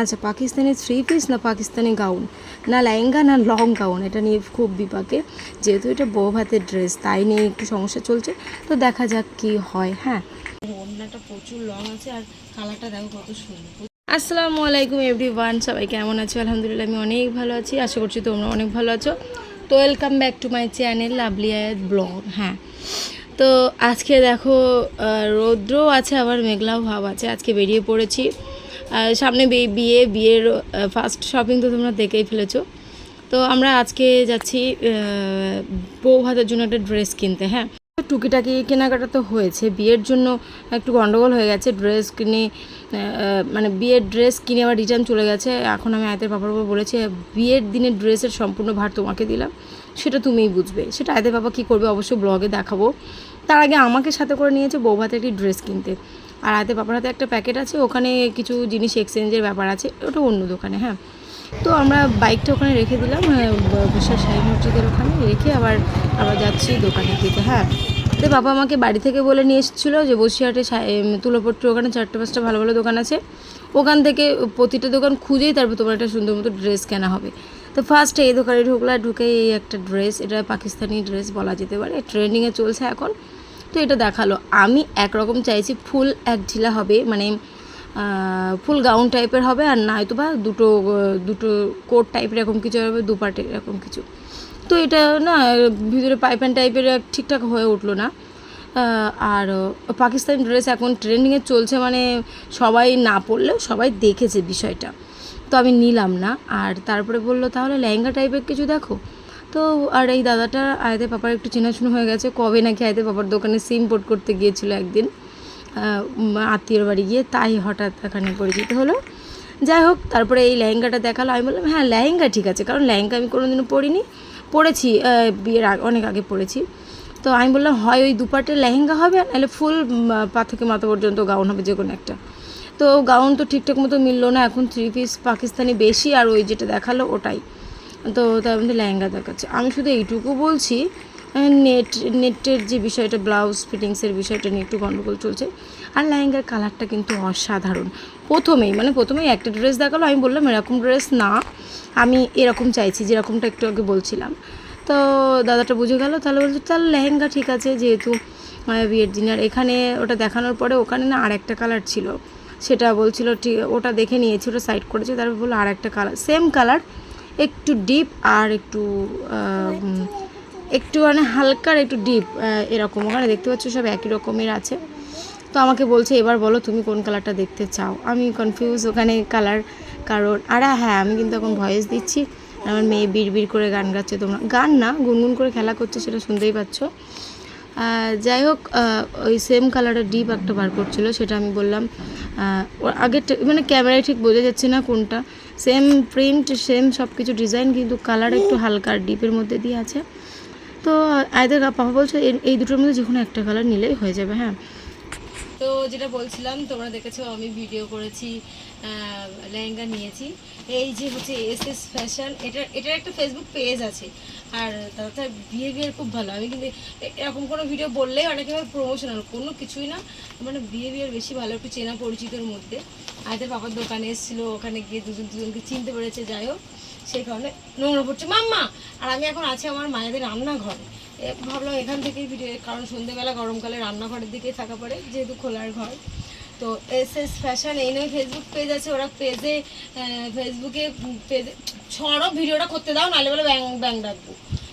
আচ্ছা Pakistani three piece না Pakistani gown? না লেহেঙ্গা না লং গাউন? এটা নিয়ে খুব বিপাকে। যেহেতু এটা বউ ভাতের ড্রেস তাই নিয়ে একটু সমস্যা চলছে। তো দেখা যাক কি হয় হ্যাঁ। ওড়নাটা প্রচুর লং আছে আর কালারটা দেখো কত সুন্দর। আসসালামু আলাইকুম এভরিওয়ান সবাই কেমন আছো? আলহামদুলিল্লাহ আমি অনেক ভালো আছি। আশা করছি তোমরা অনেক ভালো আছো। তো welcome back to my channel lovely Aayat blog হ্যাঁ। তো আজকে দেখো রৌদ্রও আছে আবার মেঘলাও ভাব আছে। আজকে বেরিয়ে পড়েছি। সামনে বিয়ে, বিয়ের ফার্স্ট শপিং তো তোমরা দেখেই ফেলেছো। তো আমরা আজকে যাচ্ছি বউ ভাতের জন্য একটা ড্রেস কিনতে হ্যাঁ? টুকিটাকি কেনাকাটা তো হয়েছে, বিয়ের জন্য একটু গন্ডগোল হয়ে গেছে ড্রেস কিনে মানে বিয়ের ড্রেস কিনে আবার রিটার্ন চলে গেছে। এখন আমি আয়তের বাবার বাবা বলেছি, বিয়ের দিনের ড্রেসের সম্পূর্ণ ভার তোমাকে দিলাম, সেটা তুমিই বুঝবে। সেটা আয়তের বাবা কী করবে অবশ্যই ব্লগে দেখাবো। তার আগে আমাকে সাথে করে নিয়েছে বউ ভাতের একটি ড্রেস কিনতে। আর আয়তের বাবার হাতে একটা প্যাকেট আছে ওখানে কিছু জিনিস এক্সচেঞ্জের ব্যাপার আছে ওটা অন্য দোকানে হ্যাঁ। তো আমরা বাইকটা ওখানে রেখে দিলাম বিশাল সাহেব মসজিদের ওখানে রেখে আবার আবার যাচ্ছি দোকানের দিকে হ্যাঁ। তো বাবা আমাকে বাড়ি থেকে বলে নিয়ে এসেছিল যে বসিরহাটে এম, ওখানে চারটে পাঁচটা ভালো ভালো দোকান আছে। ওখান থেকে প্রতিটা দোকান খুঁজেই তারপর তোমার একটা সুন্দর মতো ড্রেস কেনা হবে। তো ফার্স্টে এই দোকানে ঢুকলা ঢুকে এই একটা ড্রেস এটা পাকিস্তানি ড্রেস বলা যেতে পারে ট্রেন্ডিংয়ে চলছে এখন। তো এটা দেখাল। আমি একরকম চাইছি ফুল এক ঢিলা হবে মানে ফুল গাউন টাইপের হবে আর নয়তো বা দুটো দুটো কোট টাইপের এরকম কিছু হবে, দুপাটে এরকম কিছু। তো এটা না, ভিতরে পাইপ্যান টাইপের ঠিকঠাক হয়ে উঠল না। আর পাকিস্তানি ড্রেস এখন ট্রেন্ডিংয়ে চলছে মানে সবাই না পড়লেও সবাই দেখেছে বিষয়টা। তো আমি নিলাম না। আর তারপরে বলল, তাহলে লেহেঙ্গা টাইপের কিছু দেখো? তো আর এই দাদাটা আয়তে পাপার একটু চেনাশুনো হয়ে গেছে। কবে নাকি আয়তে পাপার দোকানে সিম পোর্ট করতে গিয়েছিল একদিন আত্মীয়র বাড়ি গিয়ে তাই হঠাৎ এখানে পরিচিত হলো। যাই হোক, তারপরে এই লেহেঙ্গাটা দেখাল। আমি বললাম হ্যাঁ লেহেঙ্গা ঠিক আছে, কারণ লেহেঙ্গা আমি কোনোদিনও পরিনি। পরেছি বিয়ের অনেক আগে পরেছি। তো আমি বললাম, হয়, ওই দুপাটের লেহেঙ্গা হবে নাহলে ফুল পা থেকে মাথা পর্যন্ত গাউন হবে যে কোনো একটা। তো গাউন তো ঠিকঠাক মতো মিললো না, এখন থ্রি পিস পাকিস্তানি বেশি, আর ওই যেটা দেখাল ওটাই। তো তার মধ্যে লেহেঙ্গা দেখাচ্ছে। আমি শুধু এইটুকু বলছি নেট নেটের যে বিষয়টা ব্লাউজ ফিটিংসের বিষয়টা নিয়ে একটু গণ্ডগোল চলছে। আর লেহেঙ্গার কালারটা কিন্তু অসাধারণ। প্রথমেই মানে প্রথমেই একটা ড্রেস দেখাল, আমি বললাম এরকম ড্রেস না। আমি এরকম চাইছি, যেরকমটা একটু আগে বলছিলাম। তো দাদাটা বুঝে গেল, তাহলে বলছে, তাহলে লেহেঙ্গা ঠিক আছে, যেহেতু বিয়ের দিন আর এখানে, ওটা দেখানোর পরে ওখানে না আর একটা কালার ছিল। সেটা বলছিল, ঠিক, ওটা দেখে নিয়েছি, ওটা সাইড করেছে। তারপর বলল আর একটা কালার সেম কালার একটু ডিপ আর একটু একটু মানে হালকার, একটু ডিপ এরকম। ওখানে দেখতে পাচ্ছ সব একই রকমের আছে। তো আমাকে বলছে, এবার বলো তুমি কোন কালারটা দেখতে চাও? আমি কনফিউজ ওখানে কালার কারণ আর হ্যাঁ আমি কিন্তু এখন ভয়েস দিচ্ছি। আমার মেয়ে বিড় বিড় করে গান গাচ্ছে তোমরা। গান না, গুনগুন করে খেলা করছে, সেটা শুনতেই পাচ্ছ। যাই হোক ওই সেম কালারের ডিপ একটা বার করছিল, সেটা আমি বললাম। আগে মানে ক্যামেরায় ঠিক বোঝা যাচ্ছে না কোনটা। সেম প্রিন্ট সেম সব কিছু ডিজাইন কিন্তু কালার একটু হালকা ডিপের মধ্যে দিয়ে আছে। তো আয়দের পাপা বলছে এই দুটোর মধ্যে যে কোনো একটা কালার নিলেই হয়ে যাবে হ্যাঁ। তো যেটা বলছিলাম, তোমরা দেখেছ আমি ভিডিও করেছি লেহেঙ্গা নিয়েছি। এই যে হচ্ছে এস এস ফ্যাশন এটা, এটার একটা ফেসবুক পেজ আছে। আর তার বিহেভিয়ার খুব ভালো। আমি কিন্তু এরকম কোনো ভিডিও বললেই অনেকে প্রমোশনাল কোনো কিছুই না। মানে বিহেভিয়ার বেশি ভালো, একটু চেনা পরিচিতর মধ্যে। আয়দের বাবার দোকানে এসেছিল, ওখানে গিয়ে দুজন, দুজনকে চিনতে পেরেছে, যাই হোক। সেই কারণে নোংরা পড়ছে। মাম্মা, আর আমি এখন আছি আমার মায়েদের রান্নাঘরে। ভাবলাম এখান থেকেই ভিডিও কারণ সন্ধ্যেবেলা গরমকালে রান্নাঘরের দিকেই থাকা পড়ে, যেহেতু খোলার ঘর। তো এস এস ফ্যাশন এই নয় ফেসবুক পেজ আছে, ওরা পেজে ফেসবুকে পেজে ছড়ো ভিডিওটা করতে দাও, নাহলে বলে ব্যাং ব্যাং ডাকবো।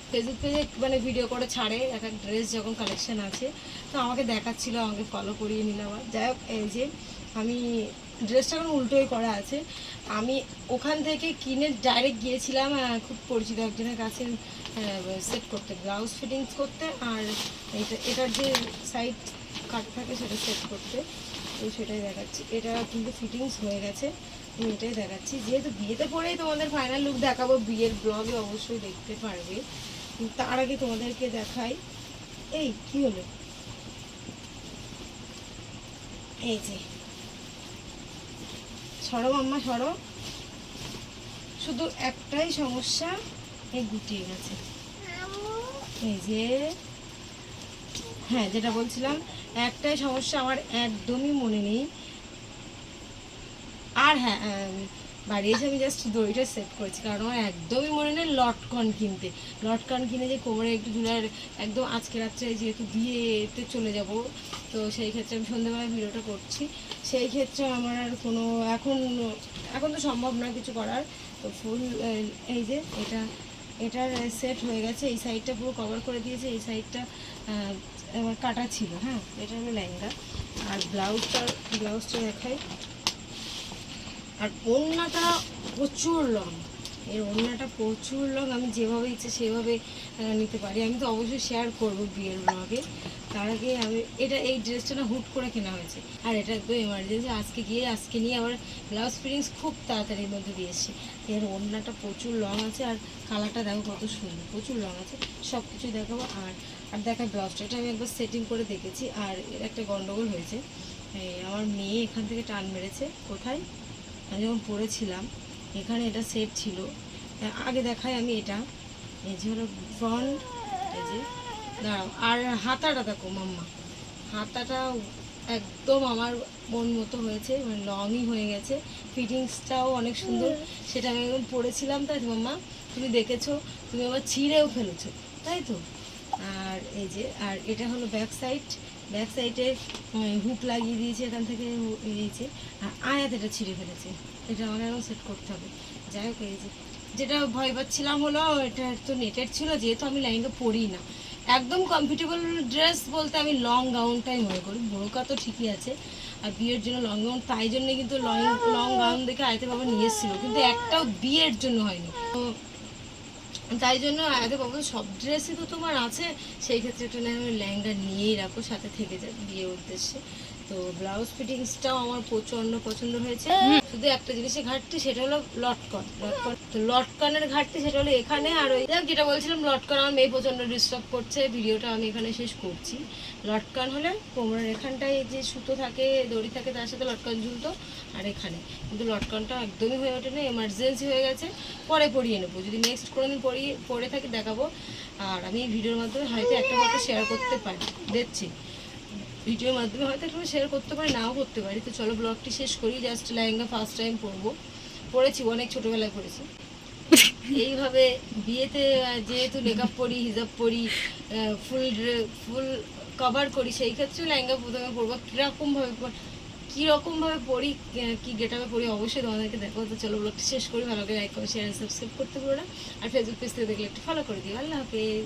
ফেসবুক পেজে মানে ভিডিও করে, ছাড়ে, এক এক ড্রেস যখন কালেকশন আছে। তো আমাকে দেখাচ্ছিল, আমাকে ফলো করিয়ে নিলাম আর যাই হোক এই যে আমি ড্রেসটা এখন উল্টোই করা আছে। আমি ওখান থেকে কিনে ডাইরেক্ট গিয়েছিলাম খুব পরিচিত একজনের কাছে সেট করতে ব্লাউজ ফিটিংস করতে আর এটা, এটার যে সাইড কাট থাকে সেটা সেট করতে। তো সেটাই দেখাচ্ছি। এটা কিন্তু ফিটিংস হয়ে গেছে। আমি এটাই দেখাচ্ছি। যেহেতু বিয়েতে পরেই তোমাদের ফাইনাল লুক দেখাবো, বিয়ের ব্লগে অবশ্যই দেখতে পারবে। তার আগে তোমাদেরকে দেখাই। এই, কি হলো? এই যে। সরো মাম্মা, সরো। শুধু একটাই সমস্যা, এই গুটিয়ে গেছে। এই যে। হ্যাঁ যেটা বলছিলাম, একটাই সমস্যা আমার একদমই মনে নেই। আর হ্যাঁ বাড়ি এসে আমি জাস্ট দড়িটা সেট করেছি, কারণ আমার একদমই মনে নেই লটকন কিনতে। লটকন কিনে যে কোমরে একটু ঝুলার একদম আজকে রাত্রে যেহেতু বিয়েতে চলে যাব, তো সেই ক্ষেত্রে আমি সন্ধ্যেবেলায় ভিডিওটা করছি। সেই ক্ষেত্রে আমার আর কোনো, এখন এখন তো সম্ভব না কিছু করার। তো ফুল এই যে এটা, এটার সেট হয়ে গেছে, এই সাইডটা পুরো কভার করে দিয়েছে, এই সাইডটা আমার কাটা ছিল হ্যাঁ এটা হলো লেহেঙ্গা। আর ব্লাউজটা ব্লাউজটা দেখাই। আর ওড়নাটা প্রচুর লং। এর ওড়নাটা প্রচুর লং, আমি যেভাবে ইচ্ছে সেভাবে নিতে পারি। আমি তো অবশ্যই শেয়ার করব বিয়ের ব্লগে তার আগে আমি, এটা এই ড্রেসটা না হুট করে কেনা হয়েছে। আর এটা একদম এমার্জেন্সি আজকে গিয়ে, আজকে নিয়ে আমার ব্লাউজ ফিটিংস খুব তাড়াতাড়ির মধ্যে দিয়েছি এর ওড়নাটা প্রচুর লং আছে, আর কালারটা দেখো কত সুন্দর, প্রচুর লং আছে। সব কিছু দেখাবো। আর আর দেখা ব্লাউজটা এটা আমি একবার সেটিং করে দেখেছি। আর এর একটা গন্ডগোল হয়েছে। আমার মেয়ে এখান থেকে টান মেরেছে। কোথায়? যখন পড়েছিলাম, এখানে এটা সেট ছিল। আগে দেখাই আমি এটা। এই যে হলো ফ্রন্ট এই যে, দাঁড়াও। আর হাতাটা দেখো, মাম্মা। হাতাটা একদম আমার মন মতো হয়েছে মানে লংই হয়ে গেছে। ফিটিংসটাও অনেক সুন্দর। সেটা আমি একদম পড়েছিলাম, তাই তো মাম্মা? তুমি দেখেছ, তুমি আবার ছিঁড়েও ফেলেছো, তাই তো? আর এই যে, আর এটা হলো ব্যাক সাইড ব্যাক সাইডে হুক লাগিয়ে দিয়েছে এখান থেকে দিয়েছে আর আয়াত এটা ছিঁড়ে ফেলেছে। এটা আমাকে সেট করতে হবে। যাই হোক, এই যেটা ভয় পাচ্ছিলাম হলো, এটা তো নেটের ছিল, যেহেতু আমি লেহেঙ্গা পরি না। একদম কমফর্টেবল ড্রেস বলতে আমি লং গাউনটাই মনে করি। বোরকা তো ঠিকই আছে, আর বিয়ের জন্য লং গাউন তাই জন্য কিন্তু লং লং গাউন দেখে আয়তে বাবা নিয়ে এসেছিল। কিন্তু একটাও বিয়ের জন্য হয়নি। তো তাই জন্য আগে বাবা, সব ড্রেসই তো তোমার আছে, সেই ক্ষেত্রে একটু না লেহেঙ্গা নিয়েই রাখো, সাথে থেকে যাবে বিয়ে উদ্দেশ্যে। তো ব্লাউজ ফিটিংসটাও আমার প্রচণ্ড পছন্দ হয়েছে। শুধু একটা জিনিসের ঘাটতি সেটা হলো লটকন। লটকন। তো লটকনের ঘাটতি সেটা হলো এখানে আর ওই যেটা বলছিলাম লটকন আমার মেয়ে প্রচণ্ড ডিস্টার্ব করছে। ভিডিওটা আমি এখানে শেষ করছি। লটকন হলে কোমরের এখানটায় যে সুতো থাকে দড়ি থাকে তার সাথে লটকন ঝুলতো আর এখানে। কিন্তু লটকনটা একদমই হয়ে ওঠে না এমার্জেন্সি হয়ে গেছে। পরে পরিয়ে নেব। যদি নেক্সট কোনো দিন পরিয়ে পরে থাকি দেখাবো। আর আমি ভিডিওর মাধ্যমে হয়তো একটা ফটো শেয়ার করতে পারি। দেখছি। ভিডিওর মাধ্যমে হয়তো একটু শেয়ার করতে পারি, নাও করতে পারি। তো চলো ব্লগটি শেষ করি জাস্ট লেহেঙ্গা ফার্স্ট টাইম পরবো। পরেছি, অনেক ছোটোবেলায় পরেছি। এইভাবে বিয়েতে যেহেতু মেকআপ পরি হিজাব পরি ফুল ফুল কভার করি, সেই ক্ষেত্রে লেহেঙ্গা প্রথমে পরবো। কীরকমভাবে কীরকমভাবে পড়ি কী গেটাবে পরি, অবশ্যই তোমাদেরকে দেখো তো চলো ব্লগটি শেষ করি, ভালো করে লাইক করে শেয়ার সাবস্ক্রাইব করতে পারো না। আর ফেসবুক পেজ থেকে দেখলে একটু ফলো করে দিও। আল্লাহ হাফেজ।